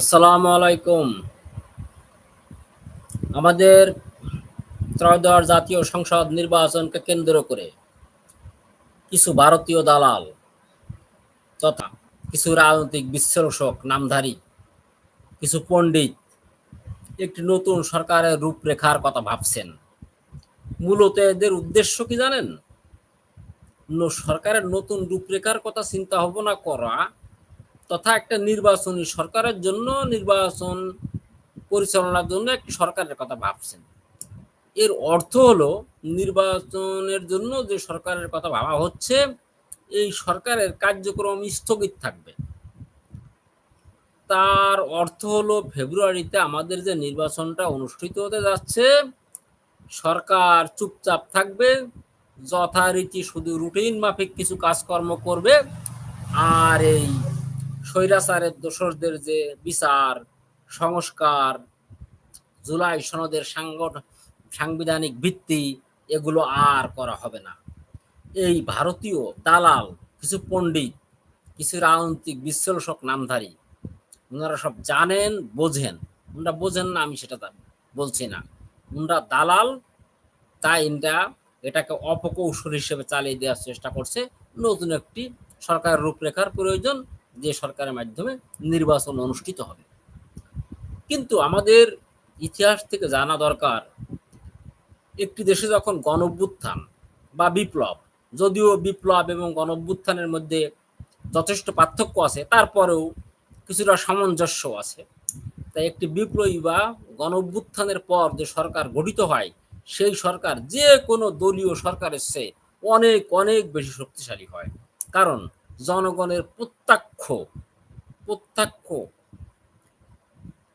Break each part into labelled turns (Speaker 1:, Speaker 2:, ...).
Speaker 1: আসসালামু আলাইকুম। আমাদের ত্রয়োদশ জাতীয় সংসদ নির্বাচনকে কেন্দ্র করে কিছু ভারতীয় দালাল তথা কিছু রাজনৈতিক বিশ্লেষক, নামধারী, কিছু পণ্ডিত একটি নতুন সরকারের রূপরেখার কথা ভাবছেন। মূলত এদের উদ্দেশ্য কি জানেন? সরকারের নতুন রূপরেখার কথা চিন্তা ভাবনা করা তথা একটা নির্বাচনী সরকারের জন্য নির্বাচন পরিচালনার জন্য একটি সরকারের কথা ভাবছেন। এর অর্থ হলো নির্বাচনের জন্য যে সরকারের কথা ভাবা হচ্ছে, এই সরকারের কার্যক্রম স্থগিত থাকবে। তার অর্থ হলো ফেব্রুয়ারিতে আমাদের যে নির্বাচনটা অনুষ্ঠিত হতে যাচ্ছে, সরকার চুপচাপ থাকবে, যথারীতি শুধু রুটিন মাফিক কিছু কাজকর্ম করবে, আর এই স্বৈরাচারের দোসরদের যে বিচার, সংস্কার, জুলাই সনদের সাংবিধানিক ভিত্তি, এগুলো আর করা হবে না। এই ভারতীয় দালাল, কিছু পণ্ডিত, কিছু রাজনৈতিক বিশ্লেষক, নামধারী, ওনারা সব জানেন, বোঝেন। ওনারা বোঝেন না, আমি সেটা বলছি না। ওনারা দালাল, তাই এটা এটাকে অপকৌশল হিসেবে চালিয়ে দেওয়ার চেষ্টা করছে। নতুন একটি সরকারের রূপরেখার প্রয়োজন যে সরকারের মাধ্যমে নির্বাচন অনুষ্ঠিত হবে। কিন্তু আমাদের ইতিহাস থেকে জানা দরকার, একটি দেশে যখন গণভ্যুত্থান বা বিপ্লব, যদিও বিপ্লব এবং গণভ্যুত্থানের মধ্যে যথেষ্ট পার্থক্য আছে, তারপরেও কিছুটা সামঞ্জস্য আছে। তাই একটি বিপ্লবী বা গণভ্যুত্থানের পর যে সরকার গঠিত হয়, সেই সরকার যে কোনো দলীয় সরকারের চেয়ে অনেক অনেক বেশি শক্তিশালী হয়। কারণ জনগণের প্রত্যক্ষ প্রত্যক্ষ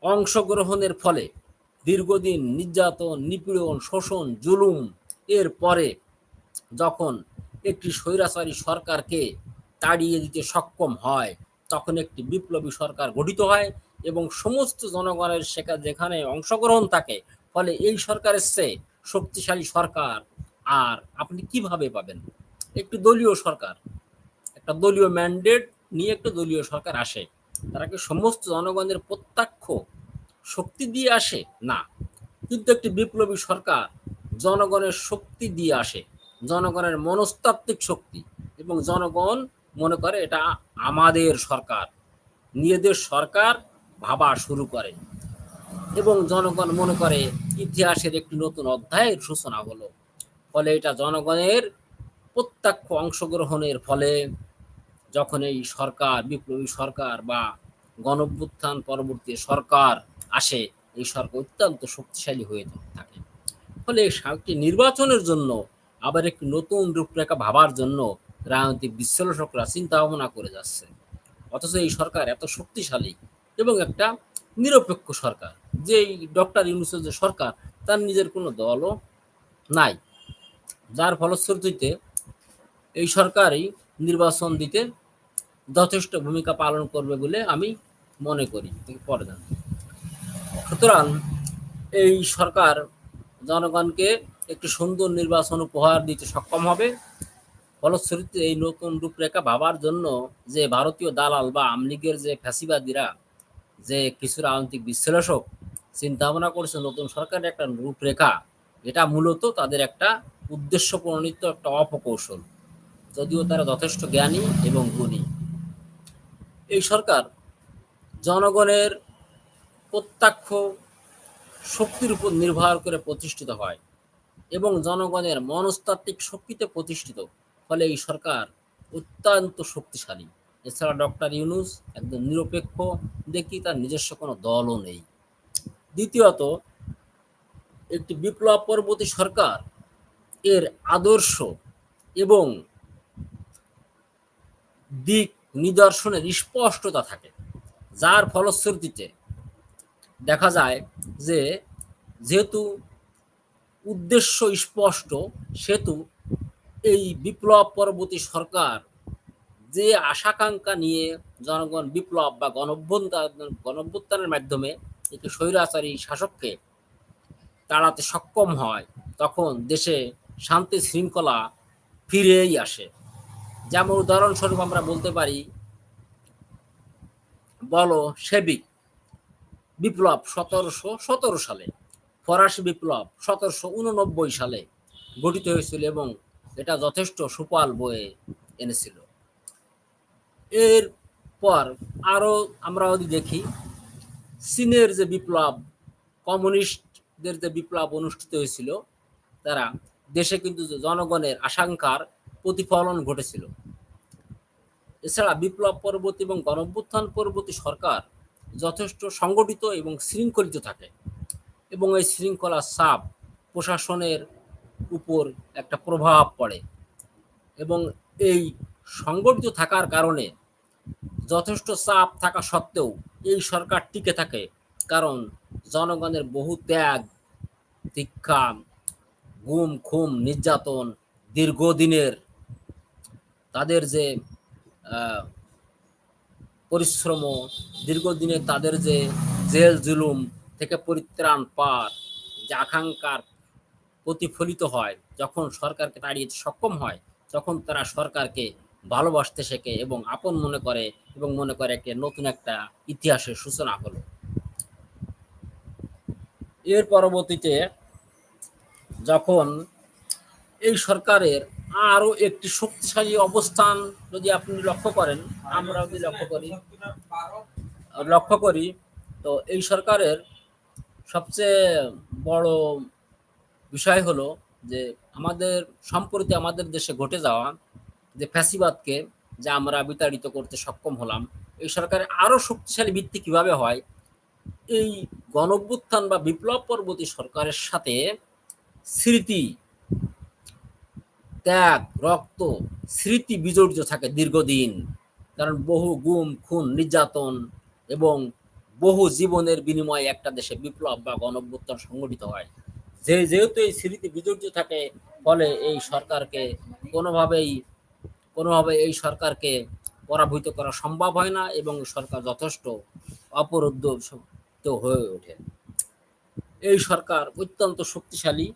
Speaker 1: অংশগ্রহণের ফলে দীর্ঘদিন নির্যাতন, নিপীড়ন, শোষণ, জুলুম এর পরে যখন একটি স্বৈরাচারী সরকারকে তাড়িয়ে দিতে সক্ষম হয়, তখন একটি বিপ্লবী সরকার গঠিত হয় এবং সমস্ত জনগণের সেখানে যেখানে অংশগ্রহণ থাকে, ফলে এই সরকারের চেয়ে শক্তিশালী সরকার। আর আপনি কীভাবে পাবেন? একটি দলীয় সরকার। একটা দলীয় ম্যান্ডেট নিয়ে একটা দলীয় সরকার আসে, তারা কি সমস্ত জনগণের প্রত্যক্ষ শক্তি দিয়ে আসে? না। কিন্তু একটি বিপ্লবী সরকার জনগণের শক্তি দিয়ে আসে, জনগণের মনস্তাত্ত্বিক শক্তি এবং জনগণ মনে করে এটা আমাদের সরকার, নিজেদের সরকার ভাবা শুরু করে এবং জনগণ মনে করে ইতিহাসের একটি নতুন অধ্যায়ের সূচনা হলো। ফলে এটা জনগণের প্রত্যক্ষ অংশগ্রহণের ফলে যখন এই সরকার, বিপ্লবী সরকার বা গণভ্যুত্থান পরবর্তী সরকার আসে, এই সরকার অত্যন্ত শক্তিশালী হয়ে থাকে। ফলে একটি নির্বাচনের জন্য, আবার একটি নতুন রূপরেখা ভাবার জন্য রাজনৈতিক বিশ্লেষকরা চিন্তা ভাবনা করে যাচ্ছে। অথচ এই সরকার এত শক্তিশালী এবং একটা নিরপেক্ষ সরকার। যে ডক্টর ইউনুসের যে সরকার, তার নিজের কোনো দলও নাই। যার ফলশ্রুতিতে এই সরকারই নির্বাচন দিতে যথেষ্ট ভূমিকা পালন করবে বলে আমি মনে করি। পরে দেন সুতরাং এই সরকার জনগণকে একটি সুন্দর নির্বাচন উপহার দিতে সক্ষম হবে। ফলশ্রুতিতে এই নতুন রূপরেখা ভাবার জন্য যে ভারতীয় দালাল বা আমলিগের যে ফ্যাসিবাদীরা, যে কিছু রাজনৈতিক বিশ্লেষক চিন্তা ভাবনা করছে নতুন সরকারের একটা রূপরেখা, এটা মূলত তাদের একটা উদ্দেশ্য প্রণীত একটা অপকৌশল। যদিও তারা যথেষ্ট জ্ঞানী এবং গুণী। এই সরকার জনগণের প্রত্যক্ষ শক্তির উপর নির্ভর করে প্রতিষ্ঠিত হয় এবং জনগণের মনস্তাত্ত্বিক শক্তিতে প্রতিষ্ঠিত। ফলে এই সরকার অত্যন্ত শক্তিশালী। এছাড়া ডক্টর ইউনুস একদম নিরপেক্ষ, দেখি তার নিজস্ব কোনো দলও নেই। দ্বিতীয়ত, একটি বিপ্লব পরবর্তী সরকার এর আদর্শ এবং দিক নিদর্শনের স্পষ্টতা থাকে। যার ফলশ্রুতিতে দেখা যায় যে, যেহেতু উদ্দেশ্য স্পষ্ট সেতু এই বিপ্লব পরবর্তী সরকার যে আশাকাঙ্ক্ষা নিয়ে জনগণ বিপ্লব বা গণভ্যুত্থান গণভ্যুত্থানের মাধ্যমে একটি স্বৈরাচারী শাসককে তাড়াতে সক্ষম হয়, তখন দেশে শান্তি শৃঙ্খলা ফিরেই আসে। যেমন উদাহরণস্বরূপ আমরা বলতে পারি, বলো সেবিক বিপ্লব সতেরোশো সতেরো সালে, ফরাসি বিপ্লব সতেরোশো উননব্বই সালে গঠিত হয়েছিল এবং এটা যথেষ্ট সুফল বয়ে এনেছিল। এর পর আরও আমরা যদি দেখি, চীনের যে বিপ্লব, কমিউনিস্টদের যে বিপ্লব অনুষ্ঠিত হয়েছিল, তারা দেশে কিন্তু জনগণের আশঙ্কার প্রতিফলন ঘটেছিল। এছাড়া বিপ্লব পরবর্তী এবং গণভ্যুত্থান পরবর্তী সরকার যথেষ্ট সংগঠিত এবং শৃঙ্খলিত থাকে এবং এই শৃঙ্খলার চাপ প্রশাসনের উপর একটা প্রভাব পড়ে এবং এই সংগঠিত থাকার কারণে যথেষ্ট চাপ থাকা সত্ত্বেও এই সরকার টিকে থাকে কারণ জনগণের বহু ত্যাগ দীক্ষা গুম, খুম, নির্যাতন দীর্ঘদিনের তাদের যে পরিশ্রম, দীর্ঘদিনে তাদের যে জেল জুলুম থেকে পরিত্রাণ পার যে আকাঙ্ক্ষার প্রতিফলিত হয়, যখন সরকারকে তাড়িয়ে সক্ষম হয়, তখন তারা সরকারকে ভালোবাসতে শেখে এবং আপন মনে করে এবং মনে করে একটা নতুন একটা ইতিহাসের সূচনা হলো। এর পরবর্তীতে যখন এই সরকারের আরও একটি শক্তিশালী অবস্থান যদি আপনি লক্ষ্য করেন, আমরা যদি লক্ষ্য করি লক্ষ্য করি, তো এই সরকারের সবচেয়ে বড় বিষয় হলো যে আমাদের, সম্প্রতি আমাদের দেশে ঘটে যাওয়া যে ফ্যাসিবাদকে যে আমরা বিতাড়িত করতে সক্ষম হলাম, এই সরকারের আরও শক্তিশালী ভিত্তি কীভাবে হয়? এই গণভ্যুত্থান বা বিপ্লব পরবর্তী সরকারের সাথে স্মৃতি ত্যাগ, রক্ত, স্মৃতি বিজড়িত থাকে দীর্ঘদিন। কারণ বহু গুম, খুন, নির্যাতন এবং বহু জীবনের বিনিময়ে একটা দেশে বিপ্লব বা গণভ্যুত্থান সংগঠিত হয়। যে যেহেতু এই স্মৃতি বিজড়িত থাকে, ফলে এই সরকারকে কোনোভাবেই, কোনোভাবে এই সরকারকে পরাভূত করা সম্ভব হয় না এবং সরকার যথেষ্ট অপরুদ্ধ হয়ে ওঠে। এই সরকার অত্যন্ত শক্তিশালী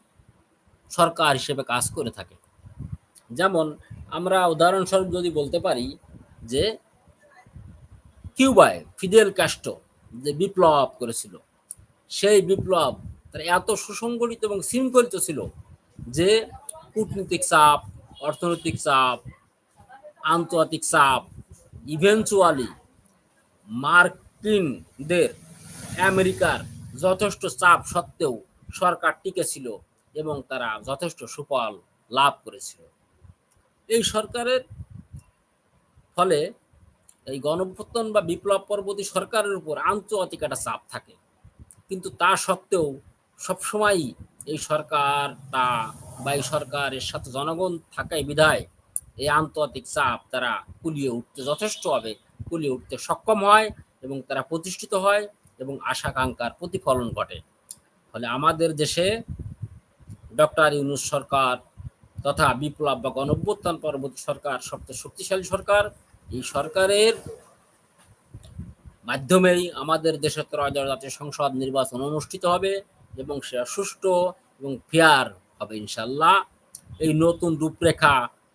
Speaker 1: সরকার হিসেবে কাজ করে থাকে। যেমন আমরা উদাহরণস্বরূপ যদি বলতে পারি যে কিউবায় ফিদেল ক্যাস্টো যে বিপ্লব করেছিল, সেই বিপ্লব তার এত সুসংগঠিত এবং শৃঙ্খলিত ছিল যে কূটনৈতিক চাপ, অর্থনৈতিক চাপ, আন্তর্জাতিক চাপ ইভেনচুয়ালি মার্কিনদের, আমেরিকার যথেষ্ট চাপ সত্ত্বেও সরকার টিকে ছিল এবং তারা যথেষ্ট সুফল লাভ করেছিল। এই সরকারের ফলে এই গণভ্যুত্থান বা বিপ্লব পরবর্তী সরকারের উপর আন্তর্জাতিক একটা চাপ থাকে। কিন্তু তা সত্ত্বেও সবসময়ই এই সরকার তা বা এই সরকারের সাথে জনগণ থাকায় বিধায় এই আন্তর্জাতিক চাপ তারা কুলিয়ে উঠতে যথেষ্ট হবে কুলিয়ে উঠতে সক্ষম হয় এবং তারা প্রতিষ্ঠিত হয় এবং আশাকাঙ্ক্ষার প্রতিফলন ঘটে। ফলে আমাদের দেশে ডক্টর ইউনুস সরকার তথা বিপ্লব বা গণভ্যুত্থান পরবর্তী সরকার সবচেয়ে শক্তিশালী সরকার। এই সরকারের মাধ্যমেই আমাদের দেশে ত্রয়োদশ জাতীয় সংসদ নির্বাচন অনুষ্ঠিত হবে এবং সেটা সুষ্ঠু এবং ফেয়ার হবে ইনশাল্লাহ এই নতুন রূপরেখা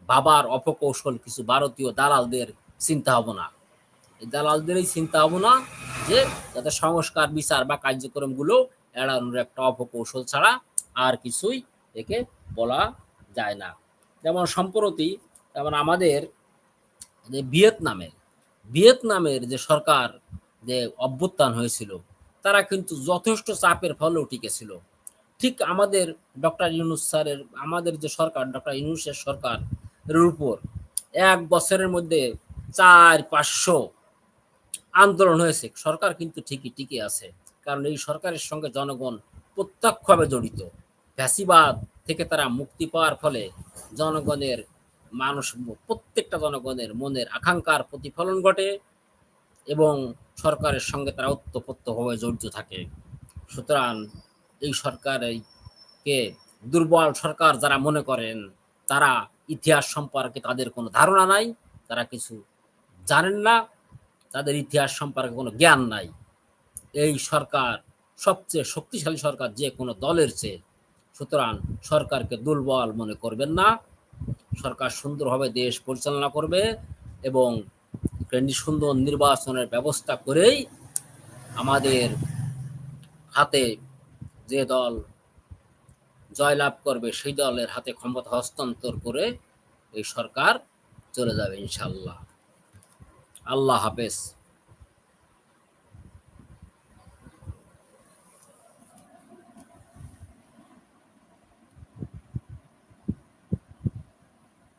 Speaker 1: বাবার অপকৌশল কিছু ভারতীয় দালালদের চিন্তা ভাবনা এই দালালদের এই চিন্তা ভাবনা যে যাতে সংস্কার, বিচার বা কার্যক্রমগুলো এড়ানোর একটা অপকৌশল ছাড়া আর কিছুই একে বলা যায় না। যেমন সম্প্রতি, যেমন আমাদের যে ভিয়েতনামের ভিয়েতনামের যে সরকার যে অভ্যুত্থান হয়েছিল, তারা কিন্তু যথেষ্ট চাপের ফলেও টিকেছিল। ঠিক আমাদের ডক্টর ইউনুস স্যারের, আমাদের যে সরকার, ডক্টর ইউনুসের সরকারের উপর এক বছরের মধ্যে চার পাঁচশো আন্দোলন হয়েছে। সরকার কিন্তু ঠিকই টিকে আছে। কারণ এই সরকারের সঙ্গে জনগণ প্রত্যক্ষভাবে জড়িত। ফ্যাসিবাদ থেকে তারা মুক্তি পাওয়ার ফলে জনগণের মানুষ, প্রত্যেকটা জনগণের মনের আকাঙ্ক্ষার প্রতিফলন ঘটে এবং সরকারের সঙ্গে তারা ওতপ্রোতভাবে জড়িত থাকে। সুতরাং এই সরকারকে দুর্বল সরকার যারা মনে করেন, তারা ইতিহাস সম্পর্কে তাদের কোনো ধারণা নাই, তারা কিছু জানেন না, তাদের ইতিহাস সম্পর্কে কোনো জ্ঞান নাই। এই সরকার, সবচেয়ে শক্তিশালী সরকার যে কোনো দলের চেয়ে সুতরাং সরকারকে দুর্বল মনে করবেন না। সরকার সুন্দরভাবে দেশ পরিচালনা করবে এবং একটি সুন্দর নির্বাচনের ব্যবস্থা করেই আমাদের হাতে যে দল জয়লাভ করবে, সেই দলের হাতে ক্ষমতা হস্তান্তর করে এই সরকার চলে যাবে ইনশাল্লাহ আল্লাহ হাফেজ।